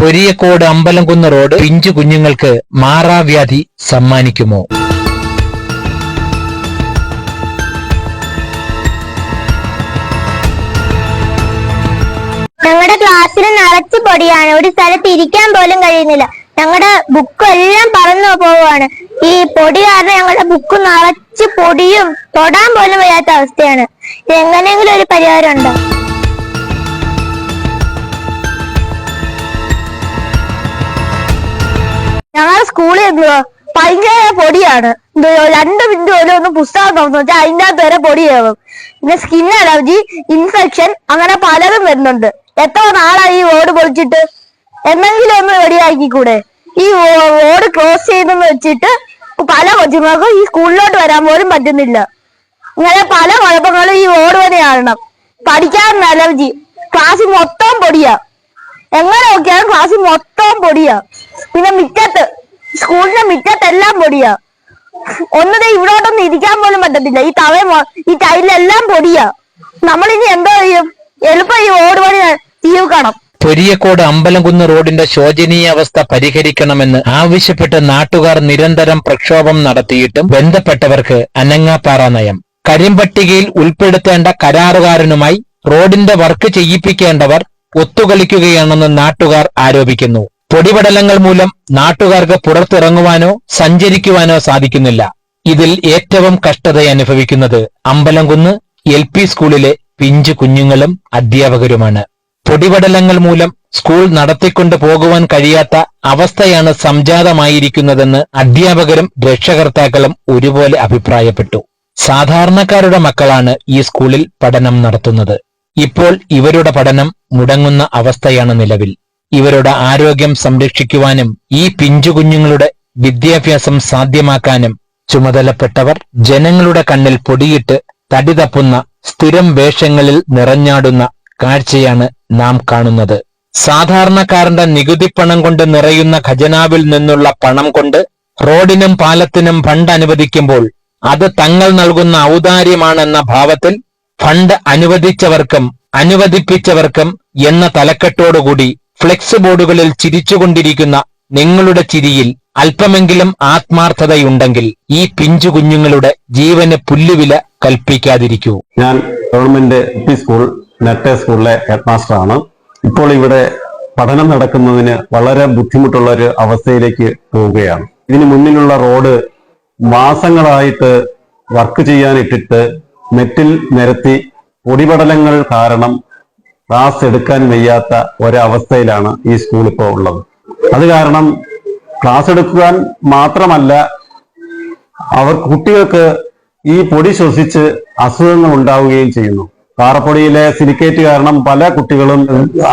പൊരിയക്കോട് Ambalamkunnu road പിഞ്ചു കുഞ്ഞുങ്ങൾക്ക് മാറാവ്യാധി സമ്മാനിക്കുമോ? ഞങ്ങളുടെ ക്ലാസ്സിൽ നിറച്ച് പൊടിയാണ്. ഒരു സ്ഥലത്ത് ഇരിക്കാൻ പോലും കഴിയുന്നില്ല. ഞങ്ങളുടെ ബുക്ക് എല്ലാം പറന്നു പോവുകയാണ്. ഈ പൊടി കാരണം ഞങ്ങളുടെ ബുക്ക് നിറച്ച് പൊടിയും തൊടാൻ പോലും വയ്യാത്ത അവസ്ഥയാണ്. എങ്ങനെയെങ്കിലും ഒരു പരിഹാരം ഉണ്ടോ സ്കൂളിൽ എന്തുവാ? ഭയങ്കര പൊടിയാണ്. എന്തോ രണ്ട് മിനിറ്റ് പോലും ഒന്ന് പുസ്തകം തുറന്നു വെച്ചാൽ അതിന്റെ അകത്ത് വരെ പൊടിയാവും പിന്നെ സ്കിൻ അലർജി ഇൻഫെക്ഷൻ അങ്ങനെ പലതും വരുന്നുണ്ട്. എത്ര നാളായി ഈ ഓട് പൊളിച്ചിട്ട്? എന്തെങ്കിലും ഒന്ന് റെഡിയാക്കിക്കൂടെ ഈ ഓട് ക്ലോസ് ചെയ്തെന്ന് വെച്ചിട്ട് പല കൊച്ചുങ്ങൾക്കും ഈ സ്കൂളിലോട്ട് വരാൻ പോലും പറ്റുന്നില്ല. ഇങ്ങനെ പല കുഴപ്പങ്ങളും ഈ ഓട് വരെ കാണണം. പഠിക്കാൻ അലർജി ക്ലാസ് മൊത്തം പൊടിയാ. എങ്ങനെ നോക്കിയാലും ക്ലാസ് മൊത്തം പൊടിയാ. പിന്നെ മിറ്റത്ത് സ്കൂളിന്റെ മുറ്റത്തെല്ലാം പൊടിയാ. ഒന്നത് ഇവിടോട്ടൊന്നും ഇരിക്കാൻ പോലും പറ്റത്തില്ല. ഈ തവ ഈ ടൈലെല്ലാം പൊടിയാ. നമ്മളിനി എന്തോ ചെയ്യും? എളുപ്പം ഈ ഓട് പണി തീർക്കണം പൊരിയക്കോട് അമ്പലംകുന്ന് റോഡിന്റെ ശോചനീയ അവസ്ഥ പരിഹരിക്കണമെന്ന് ആവശ്യപ്പെട്ട് നാട്ടുകാർ നിരന്തരം പ്രക്ഷോഭം നടത്തിയിട്ടും ബന്ധപ്പെട്ടവർക്ക് അനങ്ങാപ്പാറ നയം. കരിമ്പട്ടികയിൽ ഉൾപ്പെടുത്തേണ്ട കരാറുകാരനുമായി റോഡിന്റെ വർക്ക് ചെയ്യിപ്പിക്കേണ്ടവർ ഒത്തുകളിക്കുകയാണെന്ന് നാട്ടുകാർ ആരോപിക്കുന്നു. പൊടിപടലങ്ങൾ മൂലം നാട്ടുകാർക്ക് പുറത്തിറങ്ങുവാനോ സഞ്ചരിക്കുവാനോ സാധിക്കുന്നില്ല. ഇതിൽ ഏറ്റവും കഷ്ടത അനുഭവിക്കുന്നത് അമ്പലംകുന്ന് എൽ പി സ്കൂളിലെ പിഞ്ചു കുഞ്ഞുങ്ങളും അധ്യാപകരുമാണ്. പൊടിപടലങ്ങൾ മൂലം സ്കൂൾ നടത്തിക്കൊണ്ടു പോകുവാൻ കഴിയാത്ത അവസ്ഥയാണ് സംജാതമായിരിക്കുന്നതെന്ന് അധ്യാപകരും രക്ഷകർത്താക്കളും ഒരുപോലെ അഭിപ്രായപ്പെട്ടു. സാധാരണക്കാരുടെ മക്കളാണ് ഈ സ്കൂളിൽ പഠനം നടത്തുന്നത്. ഇപ്പോൾ ഇവരുടെ പഠനം മുടങ്ങുന്ന അവസ്ഥയാണ് നിലവിൽ. ഇവരുടെ ആരോഗ്യം സംരക്ഷിക്കുവാനും ഈ പിഞ്ചുകുഞ്ഞുങ്ങളുടെ വിദ്യാഭ്യാസം സാധ്യമാക്കാനും ചുമതലപ്പെട്ടവർ ജനങ്ങളുടെ കണ്ണിൽ പൊടിയിട്ട് തടി തപ്പുന്ന സ്ഥിരം വേഷങ്ങളിൽ നിറഞ്ഞാടുന്ന കാഴ്ചയാണ് നാം കാണുന്നത്. സാധാരണക്കാരന്റെ നികുതി പണം കൊണ്ട് നിറയുന്ന ഖജനാവിൽ നിന്നുള്ള പണം കൊണ്ട് റോഡിനും പാലത്തിനും ഫണ്ട് അനുവദിക്കുമ്പോൾ അത് തങ്ങൾ നൽകുന്ന ഔദാര്യമാണെന്ന ഭാവത്തിൽ ഫണ്ട് അനുവദിച്ചവർക്കും അനുവദിപ്പിച്ചവർക്കും എന്ന തലക്കെട്ടോടുകൂടി ഫ്ലെക്സ് ബോർഡുകളിൽ ചിരിച്ചുകൊണ്ടിരിക്കുന്ന നിങ്ങളുടെ ചിരിയിൽ അല്പമെങ്കിലും ആത്മാർത്ഥതയുണ്ടെങ്കിൽ ഈ പിഞ്ചു കുഞ്ഞുങ്ങളുടെ ജീവന് പുല്ലുവില കൽപ്പിക്കാതിരിക്കൂ. ഞാൻ ഗവൺമെന്റ് സ്കൂൾ നെറ്റെ സ്കൂളിലെ ഹെഡ് മാസ്റ്ററാണ് ഇപ്പോൾ ഇവിടെ പഠനം നടക്കുന്നതിന് വളരെ ബുദ്ധിമുട്ടുള്ള ഒരു അവസ്ഥയിലേക്ക് പോവുകയാണ്. ഇതിന് മുന്നിലുള്ള റോഡ് മാസങ്ങളായിട്ട് വർക്ക് ചെയ്യാനിട്ടിട്ട് മെറ്റിൽ നിരത്തി പൊടിപടലങ്ങൾ കാരണം ക്ലാസ് എടുക്കാൻ വയ്യാത്ത ഒരവസ്ഥയിലാണ് ഈ സ്കൂൾ ഇപ്പോൾ ഉള്ളത്. അത് കാരണം ക്ലാസ് എടുക്കുവാൻ മാത്രമല്ല അവർ കുട്ടികൾക്ക് ഈ പൊടി ശ്വസിച്ച് അസുഖങ്ങൾ ഉണ്ടാവുകയും ചെയ്യുന്നു. പാറപ്പൊടിയിലെ സിലിക്കേറ്റ് കാരണം പല കുട്ടികളും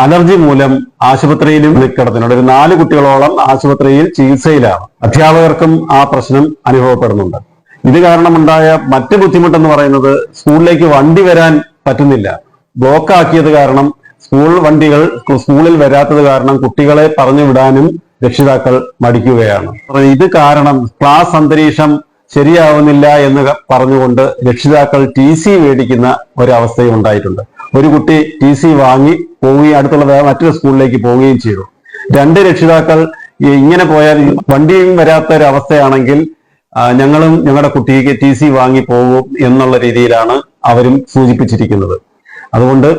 അലർജി മൂലം ആശുപത്രിയിലും കിടക്കുന്നുണ്ട് ഒരു നാല് കുട്ടികളോളം ആശുപത്രിയിൽ ചികിത്സയിലാണ്. അധ്യാപകർക്കും ആ പ്രശ്നം അനുഭവപ്പെടുന്നുണ്ട്. ഇത് കാരണമുണ്ടായ മറ്റ് ബുദ്ധിമുട്ടെന്ന് പറയുന്നത് സ്കൂളിലേക്ക് വണ്ടി വരാൻ പറ്റുന്നില്ല. ബ്ലോക്ക് ആക്കിയത് കാരണം സ്കൂൾ വണ്ടികൾ സ്കൂളിൽ വരാത്തത് കാരണം കുട്ടികളെ പറഞ്ഞു വിടാനും രക്ഷിതാക്കൾ മടിക്കുകയാണ്. ഇത് കാരണം ക്ലാസ് അന്തരീക്ഷം ശരിയാവുന്നില്ല എന്ന് പറഞ്ഞുകൊണ്ട് രക്ഷിതാക്കൾ ടി സി മേടിക്കുന്ന ഒരവസ്ഥയും ഉണ്ടായിട്ടുണ്ട്. ഒരു കുട്ടി ടി സി വാങ്ങി പോവുകയും അടുത്തുള്ള മറ്റൊരു സ്കൂളിലേക്ക് പോവുകയും ചെയ്തു. രണ്ട് രക്ഷിതാക്കൾ ഇങ്ങനെ പോയാൽ വണ്ടിയും വരാത്ത ഒരു അവസ്ഥയാണെങ്കിൽ ഞങ്ങളും ഞങ്ങളുടെ കുട്ടിക്ക് ടി സി വാങ്ങി പോകും എന്നുള്ള രീതിയിലാണ് അവരും സൂചിപ്പിച്ചിരിക്കുന്നത്. അതുകൊണ്ട്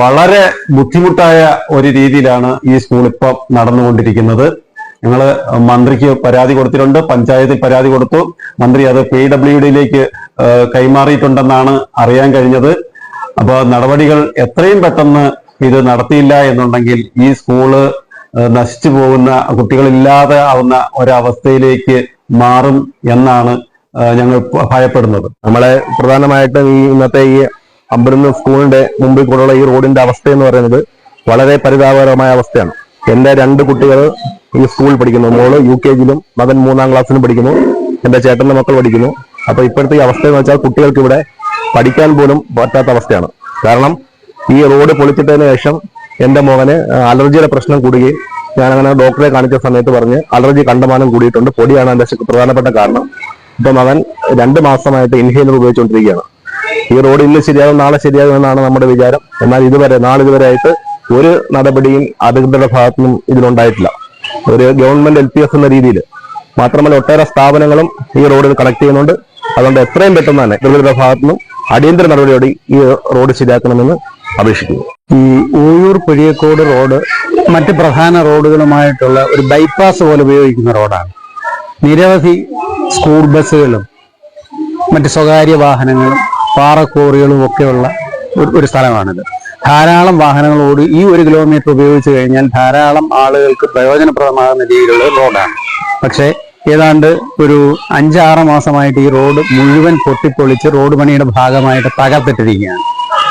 വളരെ ബുദ്ധിമുട്ടായ ഒരു രീതിയിലാണ് ഈ സ്കൂൾ ഇപ്പം നടന്നുകൊണ്ടിരിക്കുന്നത്. ഞങ്ങൾ മന്ത്രിക്ക് പരാതി കൊടുത്തിട്ടുണ്ട് പഞ്ചായത്തിൽ പരാതി കൊടുത്തു. മന്ത്രി അത് പി ഡബ്ല്യു ഡിയിലേക്ക് കൈമാറിയിട്ടുണ്ടെന്നാണ് അറിയാൻ കഴിഞ്ഞത്. അപ്പോൾ നടപടികൾ എത്രയും പെട്ടെന്ന് ഇത് നടത്തിയില്ല എന്നുണ്ടെങ്കിൽ ഈ സ്കൂൾ നശിച്ചു പോകുന്ന കുട്ടികളില്ലാതെ ആവുന്ന ഒരവസ്ഥയിലേക്ക് മാറും എന്നാണ് ഞങ്ങൾ ഭയപ്പെടുന്നത്. നമ്മളെ പ്രധാനമായിട്ടും ഈ ഇന്നത്തെ ഈ അമ്പലന്ന് സ്കൂളിന്റെ മുമ്പിൽ കൂടെയുള്ള ഈ റോഡിന്റെ അവസ്ഥ എന്ന് പറയുന്നത് വളരെ പരിതാപകരമായ അവസ്ഥയാണ്. എന്റെ രണ്ട് കുട്ടികൾ ഈ സ്കൂളിൽ പഠിക്കുന്നു. മോൾ യു കെ ജിയിലും മകൻ മൂന്നാം ക്ലാസ്സിലും പഠിക്കുന്നു. എന്റെ ചേട്ടന്റെ മക്കൾ പഠിക്കുന്നു. അപ്പൊ ഇപ്പോഴത്തെ ഈ അവസ്ഥ എന്ന് വെച്ചാൽ കുട്ടികൾക്ക് ഇവിടെ പഠിക്കാൻ പോലും പറ്റാത്ത അവസ്ഥയാണ്. കാരണം ഈ റോഡ് പൊളിച്ചിട്ടതിന് ശേഷം എന്റെ മോനെ അലർജിയുടെ പ്രശ്നം കൂടുകയും ഞാൻ അങ്ങനെ ഡോക്ടറെ കാണിച്ച സമയത്ത് പറഞ്ഞ് അലർജി കണ്ടമാനം കൂടിയിട്ടുണ്ട്. പൊടിയാണ് അതിന്റെ പ്രധാനപ്പെട്ട കാരണം. ഇപ്പൊ മകൻ രണ്ട് മാസമായിട്ട് ഇൻഹേലർ ഉപയോഗിച്ചുകൊണ്ടിരിക്കുകയാണ്. ഈ റോഡ് ഇന്ന് ശരിയാകും നാളെ ശരിയാകും എന്നാണ് നമ്മുടെ വിചാരം. എന്നാൽ ഇതുവരെ നാളിതുവരെ ആയിട്ട് ഒരു നടപടിയും അധികൃതരുടെ ഭാഗത്തു നിന്നും ഇതിലുണ്ടായിട്ടില്ല. ഒരു ഗവൺമെന്റ് എൽ പി എസ് എന്ന രീതിയിൽ. മാത്രമല്ല ഒട്ടേറെ സ്ഥാപനങ്ങളും ഈ റോഡിൽ കണക്ട് ചെയ്യുന്നുണ്ട്. അതുകൊണ്ട് എത്രയും പെട്ടെന്ന് തന്നെ അധികൃതരുടെ ഭാഗത്തു നിന്നും അടിയന്തര നടപടിയോടെ ഈ റോഡ് ശരിയാക്കണമെന്ന് അപേക്ഷിക്കുന്നു. ഈ ഊയൂർ പുഴിയക്കോട് റോഡ് മറ്റ് പ്രധാന റോഡുകളുമായിട്ടുള്ള ഒരു ബൈപ്പാസ് പോലെ ഉപയോഗിക്കുന്ന റോഡാണ്. നിരവധി സ്കൂൾ ബസ്സുകളും മറ്റ് സ്വകാര്യ വാഹനങ്ങളും പാറക്കോറികളും ഒക്കെയുള്ള ഒരു- സ്ഥലമാണിത്. ധാരാളം വാഹനങ്ങളോട് ഈ ഒരു കിലോമീറ്റർ ഉപയോഗിച്ച് കഴിഞ്ഞാൽ ധാരാളം ആളുകൾക്ക് പ്രയോജനപ്രദമാകുന്ന രീതിയിലുള്ള റോഡാണ്. പക്ഷേ ഏതാണ്ട് ഒരു അഞ്ചാറ് മാസമായിട്ട് ഈ റോഡ് മുഴുവൻ പൊട്ടിപ്പൊളിച്ച് റോഡ് പണിയുടെ ഭാഗമായിട്ട് തകർത്തിട്ടിരിക്കുകയാണ്.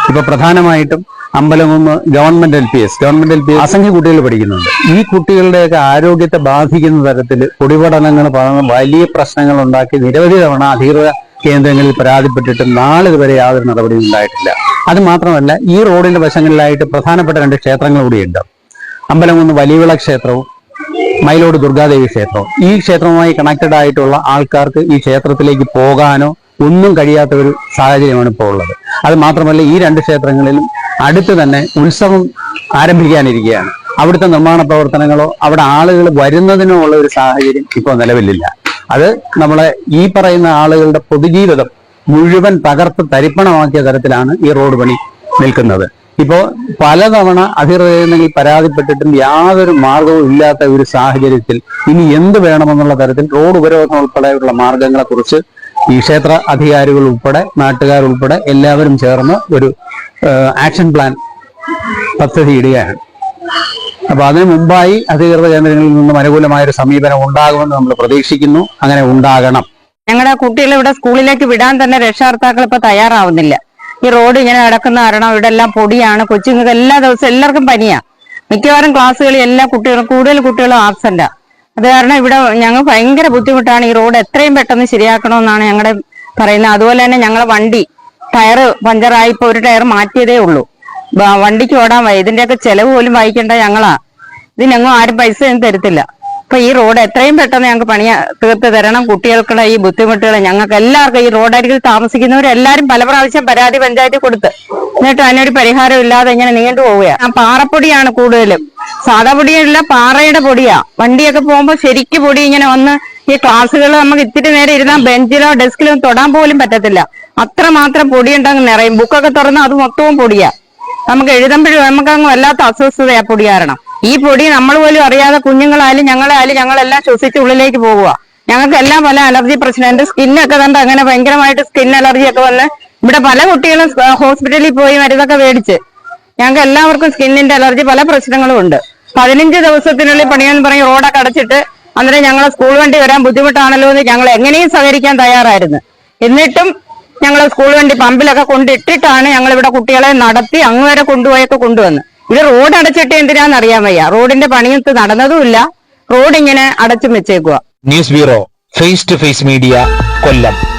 ഇപ്പൊ പ്രധാനമായിട്ടും Ambalakunnu government L P S. Government L P S അസംഖ്യ കുട്ടികൾ പഠിക്കുന്നുണ്ട്. ഈ കുട്ടികളുടെയൊക്കെ ആരോഗ്യത്തെ ബാധിക്കുന്ന തരത്തിൽ പൊടിപടലങ്ങൾ പറഞ്ഞ് വലിയ പ്രശ്നങ്ങൾ ഉണ്ടാക്കി നിരവധി തവണ അധികൃത കേന്ദ്രങ്ങളിൽ പരാതിപ്പെട്ടിട്ട് നാളിതുവരെ യാതൊരു നടപടിയും ഉണ്ടായിട്ടില്ല. അത് മാത്രമല്ല ഈ റോഡിന്റെ വശങ്ങളിലായിട്ട് പ്രധാനപ്പെട്ട രണ്ട് ക്ഷേത്രങ്ങൾ കൂടിയുണ്ട്. അമ്പലകുന്ന് വലിയവിള ക്ഷേത്രവും മയിലോട് ദുർഗാദേവി ക്ഷേത്രവും. ഈ ക്ഷേത്രവുമായി കണക്റ്റഡ് ആയിട്ടുള്ള ആൾക്കാർക്ക് ഈ ക്ഷേത്രത്തിലേക്ക് പോകാനോ ഒന്നും കഴിയാത്ത ഒരു സാഹചര്യമാണ് ഇപ്പോൾ ഉള്ളത്. അത് മാത്രമല്ല ഈ രണ്ട് ക്ഷേത്രങ്ങളിലും അടുത്ത് തന്നെ ഉത്സവം ആരംഭിക്കാനിരിക്കുകയാണ്. അവിടുത്തെ നിർമ്മാണ പ്രവർത്തനങ്ങളോ അവിടെ ആളുകൾ വരുന്നതിനോ ഉള്ള ഒരു സാഹചര്യം ഇപ്പോൾ നിലവിലില്ല. അത് നമ്മളെ ഈ പറയുന്ന ആളുകളുടെ പൊതുജീവിതം മുഴുവൻ തകർത്ത് തരിപ്പണമാക്കിയ തരത്തിലാണ് ഈ റോഡ് പണി നിൽക്കുന്നത്. ഇപ്പോ പലതവണ അധികൃതങ്ങളിൽ പരാതിപ്പെട്ടിട്ടും യാതൊരു മാർഗവും ഇല്ലാത്ത ഒരു സാഹചര്യത്തിൽ ഇനി എന്ത് വേണമെന്നുള്ള തരത്തിൽ റോഡ് ഉപരോധം ഉൾപ്പെടെയുള്ള മാർഗങ്ങളെ കുറിച്ച് ഈ ക്ഷേത്ര അധികാരികൾ ഉൾപ്പെടെ നാട്ടുകാർ ഉൾപ്പെടെ എല്ലാവരും ചേർന്ന് ഒരു ആക്ഷൻ പ്ലാൻ പദ്ധതി ഇടുകയാണ് അപ്പൊ അതിനു മുമ്പായി അധികൃത കേന്ദ്രങ്ങളിൽ നിന്നും അനുകൂലമായ ഒരു സമീപനം ഉണ്ടാകുമെന്ന് നമ്മൾ പ്രതീക്ഷിക്കുന്നു. അങ്ങനെ ഉണ്ടാകണം. ഞങ്ങളുടെ കുട്ടികളെ ഇവിടെ സ്കൂളിലേക്ക് വിടാൻ തന്നെ രക്ഷകർത്താക്കൾ ഇപ്പൊ തയ്യാറാവുന്നില്ല. ഈ റോഡ് ഇങ്ങനെ കിടക്കുന്ന കാരണം ഇവിടെ എല്ലാം പൊടിയാണ് കൊച്ചുങ്ങൾക്ക് എല്ലാ ദിവസവും എല്ലാവർക്കും പനിയാ. മിക്കവാറും ക്ലാസ്സുകളിൽ എല്ലാ കുട്ടികളും കൂടുതൽ കുട്ടികളും ആബ്സെന്റാ. അത് കാരണം ഇവിടെ ഞങ്ങൾ ഭയങ്കര ബുദ്ധിമുട്ടാണ് ഈ റോഡ് എത്രയും പെട്ടെന്ന് ശരിയാക്കണമെന്നാണ് ഞങ്ങളുടെ പറയുന്നത്. അതുപോലെ തന്നെ ഞങ്ങളുടെ വണ്ടി ടയർ പഞ്ചറായി ഇപ്പൊ ഒരു ടയർ മാറ്റിയതേ ഉള്ളൂ. വണ്ടിക്ക് ഓടാൻ ഇതിന്റെയൊക്കെ ചെലവ് പോലും വഹിക്കേണ്ട ഞങ്ങളാ. ഇതിനെങ്ങും ആരും പൈസ ഒന്നും തരത്തില്ല. അപ്പൊ ഈ റോഡ് എത്രയും പെട്ടെന്ന് ഞങ്ങൾക്ക് പണി തീർത്ത് തരണം. കുട്ടികൾക്കുള്ള ഈ ബുദ്ധിമുട്ടുകൾ ഞങ്ങൾക്ക് എല്ലാവർക്കും ഈ റോഡരികിൽ താമസിക്കുന്നവരെല്ലാരും പല പ്രാവശ്യം പരാതി പഞ്ചായത്തിൽ കൊടുത്ത്. എന്നിട്ട് അതിനൊരു പരിഹാരം ഇല്ലാതെ ഇങ്ങനെ നീണ്ടു പോവുകയാണ് പാറപ്പൊടിയാണ് കൂടുതലും. സാധാ പൊടിയല്ല പാറയുടെ പൊടിയാ. വണ്ടിയൊക്കെ പോകുമ്പോൾ ശരിക്കും പൊടി ഇങ്ങനെ വന്ന് ഈ ക്ലാസ്സുകൾ നമുക്ക് ഇത്തിരി നേരം ഇരുന്നാൽ ബെഞ്ചിലോ ഡെസ്കിലോ തൊടാൻ പോലും പറ്റത്തില്ല. അത്രമാത്രം പൊടിയുണ്ടെന്ന് നിറയും. ബുക്കൊക്കെ തുറന്ന് അത് മൊത്തവും പൊടിയാ. നമുക്ക് എഴുതുമ്പോഴും നമുക്ക് അങ്ങ് വല്ലാത്ത അസ്വസ്ഥതയാ പൊടി കാരണം. ഈ പൊടി നമ്മൾ പോലും അറിയാതെ കുഞ്ഞുങ്ങളായാലും ഞങ്ങളായാലും ഞങ്ങളെല്ലാം ശ്വസിച്ച് ഉള്ളിലേക്ക് പോകുക ഞങ്ങൾക്ക് എല്ലാം പല അലർജി പ്രശ്നം. എന്റെ സ്കിന്നൊക്കെ കണ്ട് അങ്ങനെ ഭയങ്കരമായിട്ട് സ്കിൻ അലർജി ഒക്കെ വന്ന് ഇവിടെ പല കുട്ടികളും ഹോസ്പിറ്റലിൽ പോയി മരുന്നൊക്കെ മേടിച്ച്. ഞങ്ങൾക്ക് എല്ലാവർക്കും സ്കിന്നിന്റെ അലർജി പല പ്രശ്നങ്ങളും ഉണ്ട്. പതിനഞ്ച് ദിവസത്തിനുള്ളിൽ പണിയെന്ന് പറഞ്ഞ് റോഡൊക്കെ അടച്ചിട്ട് അന്നേരം ഞങ്ങളെ സ്കൂൾ വണ്ടി വരാൻ ബുദ്ധിമുട്ടാണല്ലോ എന്ന് ഞങ്ങൾ എങ്ങനെയും സഹകരിക്കാൻ തയ്യാറായിരുന്നു. എന്നിട്ടും ഞങ്ങൾ സ്കൂൾ വണ്ടി പമ്പിലൊക്കെ കൊണ്ടിട്ടിട്ടാണ് ഞങ്ങൾ ഇവിടെ കുട്ടികളെ നടത്തി അങ്ങ് വരെ കൊണ്ടുപോയൊക്കെ കൊണ്ടുവന്ന്. ഇത് റോഡ് അടച്ചിട്ട് എന്തിനാന്ന് അറിയാൻ വയ്യ. റോഡിന്റെ പണിയത്ത് നടന്നതുമില്ല. റോഡ് ഇങ്ങനെ അടച്ചും വെച്ചേക്കുക news bureau face to face media Kollam.